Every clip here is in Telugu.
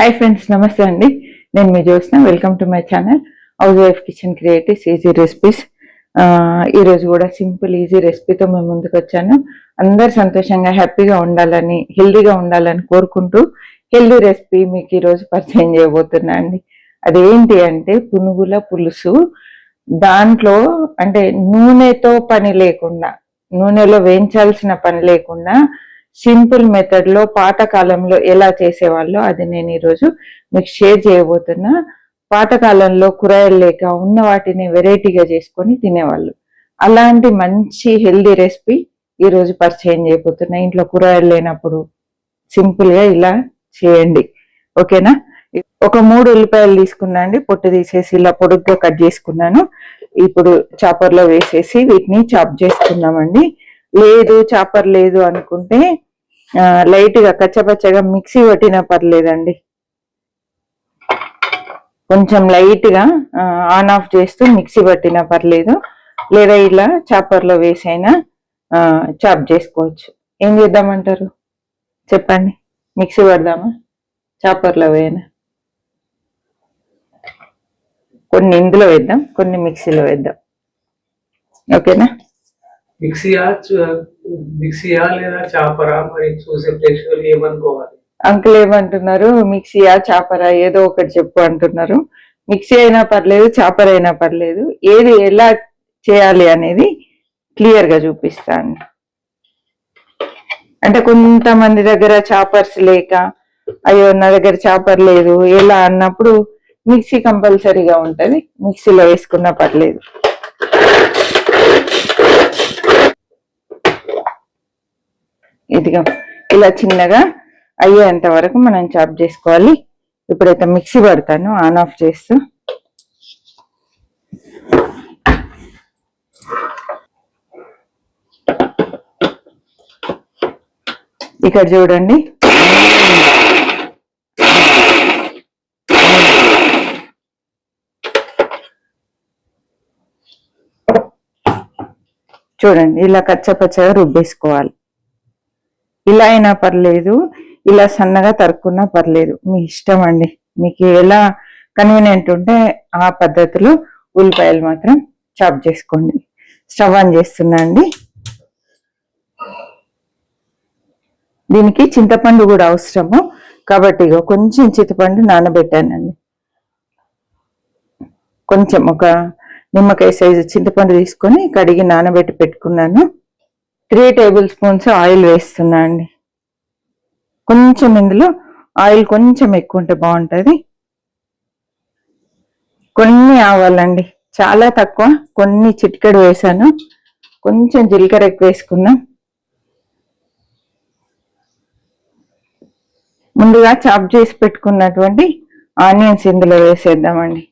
హాయ్ ఫ్రెండ్స్ నమస్తే అండి. నేను మీ Jyotsna. Welcome to my channel housewife kitchen creatives easy recipes ఈరోజు కూడా సింపుల్ ఈజీ రెసిపీతో మేము ముందుకు వచ్చాను. అందరు సంతోషంగా హ్యాపీగా ఉండాలని హెల్దీగా ఉండాలని కోరుకుంటూ హెల్దీ రెసిపీ మీకు ఈరోజు పరిచయం చేయబోతున్నా అండి. అదేంటి అంటే పునుగుల పులుసు. దాంట్లో అంటే నూనెతో పని లేకుండా నూనెలో వేయించాల్సిన పని లేకుండా సింపుల్ మెథడ్లో పాతకాలంలో ఎలా చేసేవాళ్ళో అది నేను ఈరోజు మీకు షేర్ చేయబోతున్నా. పాతకాలంలో కూరగాయలు లేక ఉన్న వాటిని వెరైటీగా చేసుకొని తినేవాళ్ళు. అలాంటి మంచి హెల్దీ రెసిపీ ఈరోజు పరిచయం చేయబోతున్నా. ఇంట్లో కూరగాయలు లేనప్పుడు సింపుల్గా ఇలా చేయండి. ఓకేనా ఒక మూడు ఉల్లిపాయలు తీసుకున్నా అండి. పొట్టు తీసేసి ఇలా పొడుగ్గా కట్ చేసుకున్నాను. ఇప్పుడు చాపర్లో వేసేసి వీటిని చాప్ చేసుకున్నామండి లేదు చాపర్ లేదు అనుకుంటే లైట్గా కచ్చపచ్చగా మిక్సీ పట్టినా పర్లేదండి. కొంచెం లైట్గా ఆన్ ఆఫ్ చేస్తూ మిక్సీ పట్టినా పర్లేదు. లేదా ఇలా చాపర్లో వేసైనా చాప్ చేసుకోవచ్చు. ఏం చేద్దామంటారు? చెప్పండి. మిక్సీ పడదామా చాపర్లో వేయనా? కొన్ని ఇందులో వేద్దాం కొన్ని మిక్సీలో వేద్దాం. ఓకేనా? మిక్సీయా మిక్సీయా లేదా చాపరా? మరి చూసే ప్రేక్షకులు ఏమనుకోవాలి? అంకుల్ ఏమంటున్నారు? మిక్సీయా చాపరా? ఏదో ఒకటి చెప్పు అంటున్నారు. మిక్సీ అయినా పర్లేదు చాపర్ అయినా పర్లేదు. ఏది ఎలా చేయాలి అనేది క్లియర్గా చూపిస్తాను అంటే కొంతమంది దగ్గర చాపర్స్ లేక అయ్యో నా దగ్గర చాపర్ లేదు ఎలా అన్నప్పుడు మిక్సీ కంపల్సరీగా ఉంటది. మిక్సీలో వేసుకున్నా పర్లేదు. ఇదిగా ఇలా చిన్నగా అయ్యేంత వరకు మనం చాప్ చేసుకోవాలి. ఇప్పుడైతే మిక్సీ పడతాను ఆన్ ఆఫ్ చేస్తూ. ఇక్కడ చూడండి. చూడండి ఇలా కచ్చపచ్చగా రుబ్బేసుకోవాలి. ఇలా అయినా పర్లేదు ఇలా సన్నగా తరుక్కున్నా పర్లేదు. మీ ఇష్టం అండి. మీకు ఎలా కన్వీనియంట్ ఉంటే ఆ పద్ధతిలో ఉల్లిపాయలు మాత్రం చాప్ చేసుకోండి. స్టవ్ ఆన్ చేస్తున్నా అండి. దీనికి చింతపండు కూడా అవసరము. కాబట్టి కొంచెం చింతపండు నానబెట్టానండి. కొంచెం ఒక నిమ్మకాయ సైజు చింతపండు తీసుకొని కడిగి నానబెట్టి పెట్టుకున్నాను. త్రీ టేబుల్ స్పూన్స్ ఆయిల్ వేస్తున్నా అండి. కొంచెం ఇందులో ఆయిల్ కొంచెం ఎక్కువ ఉంటే బాగుంటుంది. కొన్ని ఆవాలండి. చాలా తక్కువ. కొన్ని చిటికెడు వేసాను. కొంచెం జీలకర్ర ఎక్కువ వేసుకున్నాం. ముందుగా చాప్ చేసి పెట్టుకున్నటువంటి ఆనియన్స్ ఇందులో వేసేద్దామండి.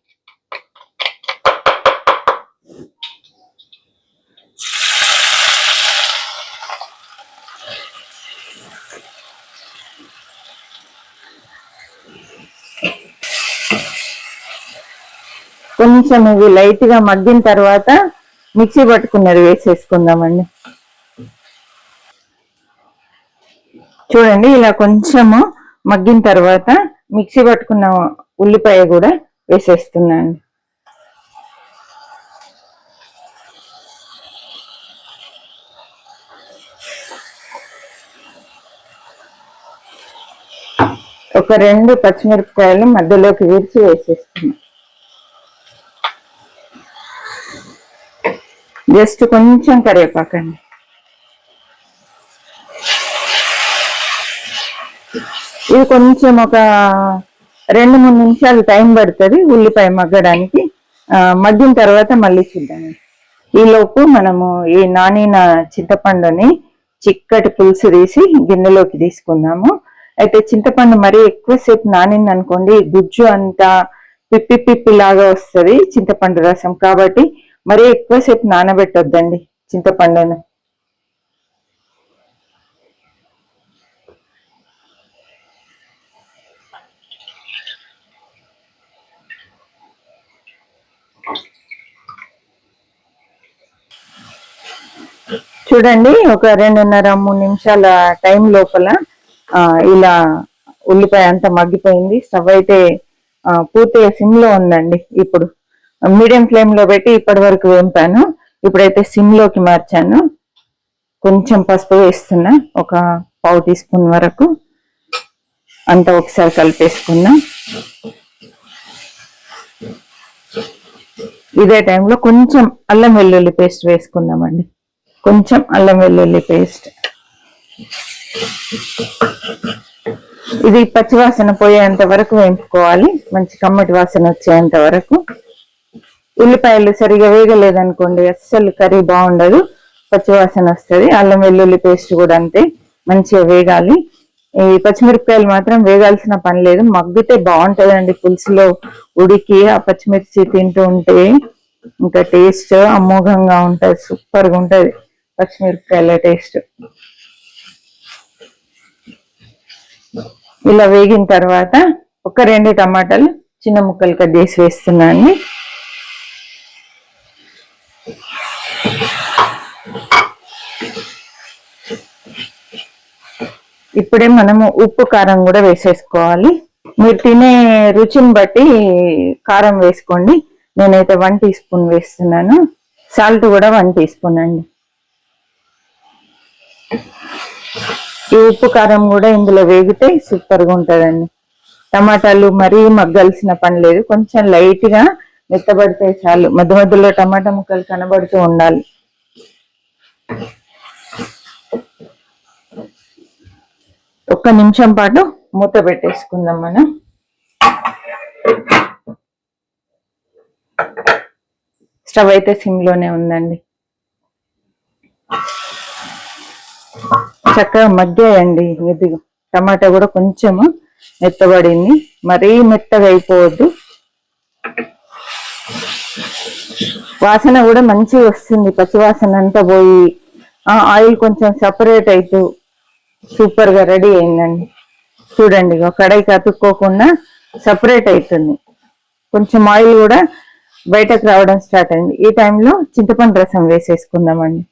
కొంచెం ఇవి లైట్గా మగ్గిన తర్వాత మిక్సీ పట్టుకున్నది వేసేసుకుందామండి. చూడండి ఇలా కొంచెము మగ్గిన తర్వాత మిక్సీ పట్టుకున్న ఉల్లిపాయ కూడా వేసేస్తున్నాను. ఒక రెండు పచ్చిమిరపకాయలు మధ్యలోకి విరిచి వేసేస్తున్నాను. జస్ట్ కొంచెం కరివేపాకండి. ఇది కొంచెం ఒక రెండు మూడు నిమిషాలు టైం పడుతుంది ఉల్లిపాయ మగ్గడానికి. మగ్గిన తర్వాత మళ్ళీ చూద్దాం ఈలోపు మనము ఈ నానిన చింతపండుని చిక్కటి పులుసు తీసి గిన్నెలోకి తీసుకుందాము. అయితే చింతపండు మరీ ఎక్కువసేపు నానింది అనుకోండి గుజ్జు అంతా పిప్పి పిప్పి లాగా వస్తుంది చింతపండు రసం. కాబట్టి మరీ ఎక్కువసేపు నానబెట్టొద్దండి చింతపండును. చూడండి ఒక రెండున్నర మూడు నిమిషాల టైం లోపల ఇలా ఉల్లిపాయ అంతా మగ్గిపోయింది. స్టవ్ అయితే పూర్తిగా సిమ్లో ఉందండి ఇప్పుడు. మీడియం ఫ్లేమ్లో పెట్టి ఇప్పటి వరకు వేంపాను ఇప్పుడైతే సిమ్లోకి మార్చాను. కొంచెం పసుపు వేస్తున్నా. ఒక పావు టీ స్పూన్ వరకు. అంతా ఒకసారి కలిపేసుకున్నా. ఇదే టైంలో కొంచెం అల్లం వెల్లుల్లి పేస్ట్ వేసుకుందామండి. కొంచెం అల్లం వెల్లుల్లి పేస్ట్. ఇది పచ్చివాసన పోయేంత వరకు వేయించుకోవాలి. మంచి కమ్మటి వాసన వచ్చేంత వరకు. ఉల్లిపాయలు సరిగా వేగలేదనుకోండి అస్సలు కర్రీ బాగుండదు పచ్చివాసన వస్తుంది అల్లం వెల్లుల్లి పేస్ట్ కూడా అంతే మంచిగా వేగాలి. ఈ పచ్చిమిరపకాయలు మాత్రం వేగాల్సిన పని లేదు మగ్గితే బాగుంటుందండి పులుసులో ఉడికి ఆ పచ్చిమిర్చి తింటూ ఉంటే ఇంకా టేస్ట్ అమోఘంగా ఉంటుంది సూపర్గా ఉంటుంది పచ్చిమిరపకాయల టేస్ట్. ఇలా వేగిన తర్వాత ఒక రెండు టమాటాలు చిన్న ముక్కలు కట్ చేసి వేస్తున్నాను. ఇప్పుడే మనము ఉప్పు కారం కూడా వేసేసుకోవాలి. మీరు తినే రుచిని బట్టి కారం వేసుకోండి. నేనైతే వన్ టీ స్పూన్ వేస్తున్నాను. సాల్ట్ కూడా వన్ టీ స్పూన్ అండి. ఈ ఉప్పు కారం కూడా ఇందులో వేగితే సూపర్గా ఉంటుందండి. టమాటాలు మరీ మగ్గాల్సిన పని లేదు. కొంచెం లైట్గా మెత్తబడితే చాలు. మధ్య మధ్యలో టమాటా ముక్కలు కనబడుతూ ఉండాలి. ఒక్క నిమిషం పాటు మూత పెట్టేసుకుందాం మనం. స్టవ్ అయితే సిమ్లోనే ఉందండి. చక్కగా మగ్గాయండి. ఇది టమాటా కూడా కొంచెము మెత్తబడింది. మరీ మెత్తగా అయిపోవద్దు. వాసన కూడా మంచిగా వస్తుంది. పచ్చి వాసన అంతా పోయి ఆ ఆయిల్ కొంచెం సపరేట్ అవుతూ సూపర్గా రెడీ అయిందండి. చూడండి ఒక కడాయికి అతుక్కోకుండా సపరేట్ అవుతుంది కొంచెం ఆయిల్ కూడా బయటకు రావడం స్టార్ట్ అయింది. ఈ టైంలో చింతపండు రసం వేసేసుకుందామండి.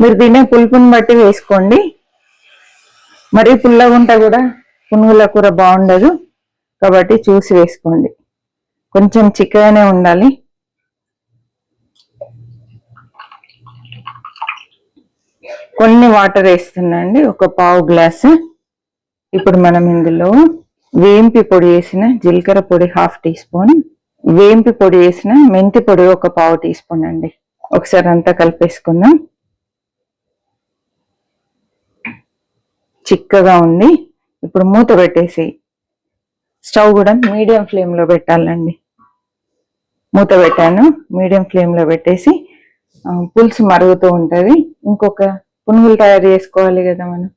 మీరు తినే పులుపుని బట్టి వేసుకోండి. మరీ పుల్లగా ఉంటే కూడా పునుగుల కూర బాగుండదు. కాబట్టి చూసి వేసుకోండి. కొంచెం చిక్కగానే ఉండాలి. కొన్ని వాటర్ వేస్తున్నాండి ఒక పావు గ్లాసు ఇప్పుడు మనం ఇందులో వేంపి పొడి వేసిన జీలకర్ర పొడి హాఫ్ టీ స్పూన్ వేంపి పొడి వేసిన మెంతి పొడి ఒక పావు టీ స్పూన్ అండి. ఒకసారి అంతా కలిపేసుకుందాం. చిక్కగా ఉంది. ఇప్పుడు మూత పెట్టేసి స్టవ్ కూడా మీడియం ఫ్లేమ్లో పెట్టాలండి. మూత పెట్టాను మీడియం ఫ్లేమ్లో పెట్టేసి పులుసు మరుగుతూ ఉంటుంది. ఇంకొక పునుగులు తయారు చేసుకోవాలి కదా మనం.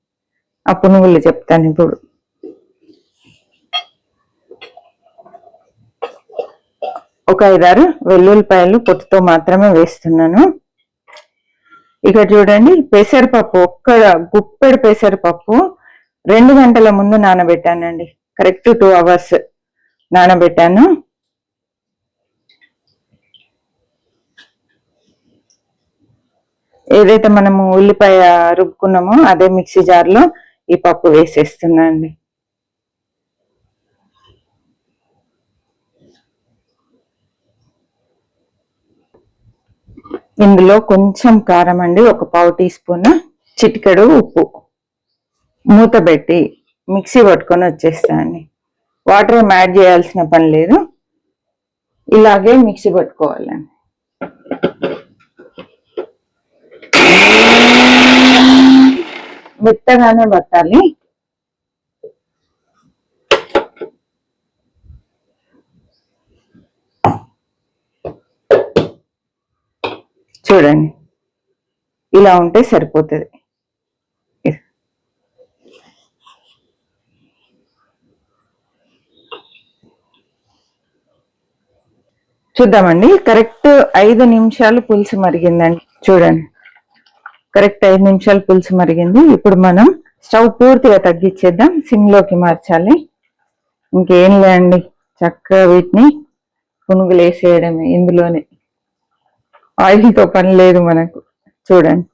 ఆ పునుగులు చెప్తాను ఇప్పుడు. ఒక ఐదారు వెల్లుల్లిపాయలు పొట్టుతో మాత్రమే వేస్తున్నాను. ఇక్కడ చూడండి పెసరపప్పు ఒక్క గుప్పెడు పెసరపప్పు రెండు గంటల ముందు నానబెట్టానండి. కరెక్ట్ టూ అవర్స్ నానబెట్టాను. ఏదైతే మనము ఉల్లిపాయ రుబ్బుకున్నామో అదే మిక్సీ జార్లో ఈ పప్పు వేసేస్తున్నా అండి ఇందులో కొంచెం కారం అండి ఒక పావు టీ స్పూన్ చిటికెడు ఉప్పు. మూత పెట్టి మిక్సీ పట్టుకొని వచ్చేస్తానండి వాటర్ ఏం యాడ్ చేయాల్సిన పని లేదు. ఇలాగే మిక్సీ పట్టుకోవాలండి. మెత్తగానే పట్టాలి. చూడండి. ఇలా ఉంటే సరిపోతుంది. చూద్దామండి. కరెక్ట్ ఐదు నిమిషాలు పులుసు మరిగిందండి. చూడండి. కరెక్ట్ ఐదు నిమిషాలు పులుసు మరిగింది. ఇప్పుడు మనం స్టవ్ పూర్తిగా తగ్గించేద్దాం. సిమ్లోకి మార్చాలి. ఇంకేం లేండి చక్కగా వీటిని పునుగులు వేసేయడమే ఇందులోనే. ఆయిల్తో పని లేదు మనకు. చూడండి.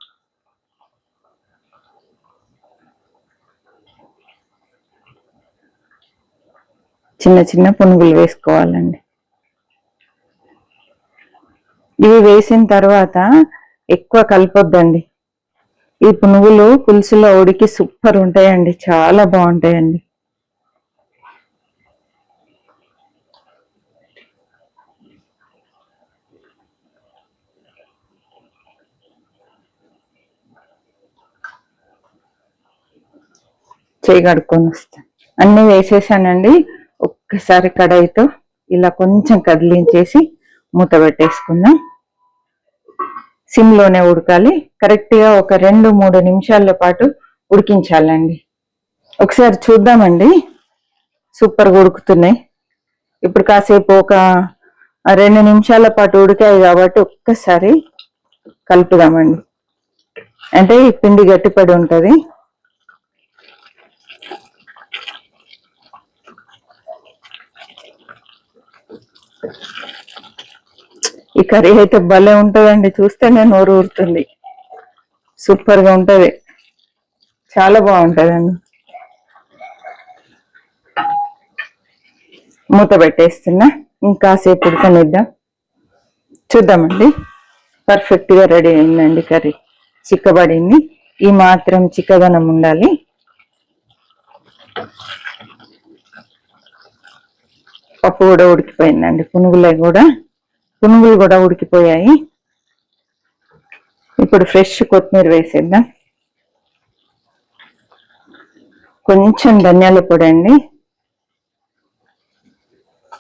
చిన్న చిన్న పునుగులు వేసుకోవాలండి. ఇవి వేసిన తర్వాత ఎక్కువ కలపొద్దండి. ఈ పునుగులు పులుసులో ఉడికి సూపర్ ఉంటాయండి చాలా బాగుంటాయండి. చేయి కడుక్కొని వస్తాను అన్నీ వేసేసానండి ఒక్కసారి కడాయితో ఇలా కొంచెం కదిలించేసి మూత పెట్టేసుకుందాం. సిమ్లోనే ఉడకాలి. కరెక్ట్గా ఒక రెండు మూడు నిమిషాల పాటు ఉడికించాలండి. ఒకసారి చూద్దామండి. సూపర్గా ఉడుకుతున్నాయి. ఇప్పుడు కాసేపు ఒక రెండు నిమిషాల పాటు ఉడికాయి కాబట్టి ఒక్కసారి కలుపుదామండి. అంటే ఈ పిండి గట్టిపడి ఉంటుంది. ఈ కర్రీ అయితే భలే ఉంటుందండి. చూస్తేనే నోరు ఊరుతుంది. సూపర్గా ఉంటుంది. చాలా బాగుంటుందండి. మూత పెట్టేస్తున్నా. ఇంకాసేపు ఉడకనిద్దాం. చూద్దామండి. పర్ఫెక్ట్గా రెడీ అయిందండి కర్రీ. చిక్కబడింది. ఈ మాత్రం చిక్కదనం ఉండాలి. పప్పు కూడా ఉడికిపోయిందండి. పునుగులే కూడా. పునుగులు కూడా ఉడికిపోయాయి. ఇప్పుడు ఫ్రెష్ కొత్తిమీర వేసేద్దాం. కొంచెం ధనియాల పొడి అండి.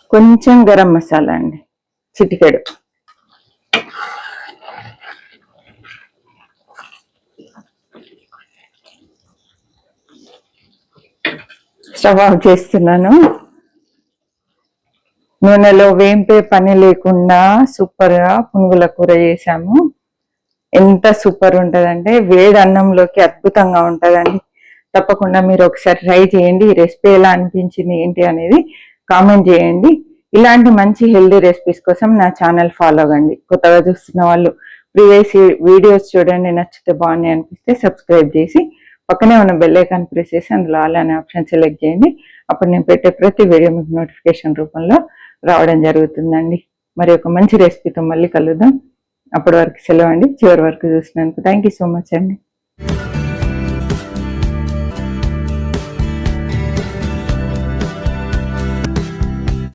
కొంచెం గరం మసాలా అండి. చిటికెడు. స్టవ్ ఆఫ్ చేస్తున్నాను. నూనెలో వేంపే పని లేకుండా సూపర్గా పునుగుల కూర చేసాము ఎంత సూపర్ ఉంటదంటే వేడి అన్నంలోకి అద్భుతంగా ఉంటదండి. తప్పకుండా మీరు ఒకసారి ట్రై చేయండి. ఈ రెసిపీ ఎలా అనిపించింది ఏంటి అనేది కామెంట్ చేయండి. ఇలాంటి మంచి హెల్దీ రెసిపీస్ కోసం నా ఛానల్ ఫాలో అవ్వండి. కొత్తగా చూస్తున్న వాళ్ళు ప్రీవియస్ వీడియోస్ చూడండి. నచ్చితే బాగున్నాయి అనిపిస్తే సబ్స్క్రైబ్ చేసి పక్కనే ఉన్న బెల్ ఐకాన్ ప్రెస్ చేసి అందులో ఆల్ అనే ఆప్షన్ సెలెక్ట్ చేయండి. అప్పుడు నేను పెట్టే ప్రతి వీడియో మీకు నోటిఫికేషన్ రూపంలో రావడం జరుగుతుందండి. మరి ఒక మంచి రెసిపీతో మళ్ళీ కలుద్దాం. అప్పటి వరకు సెలవు అండి. చివరి వరకు చూసినందుకు థ్యాంక్ యూ సో మచ్ అండి.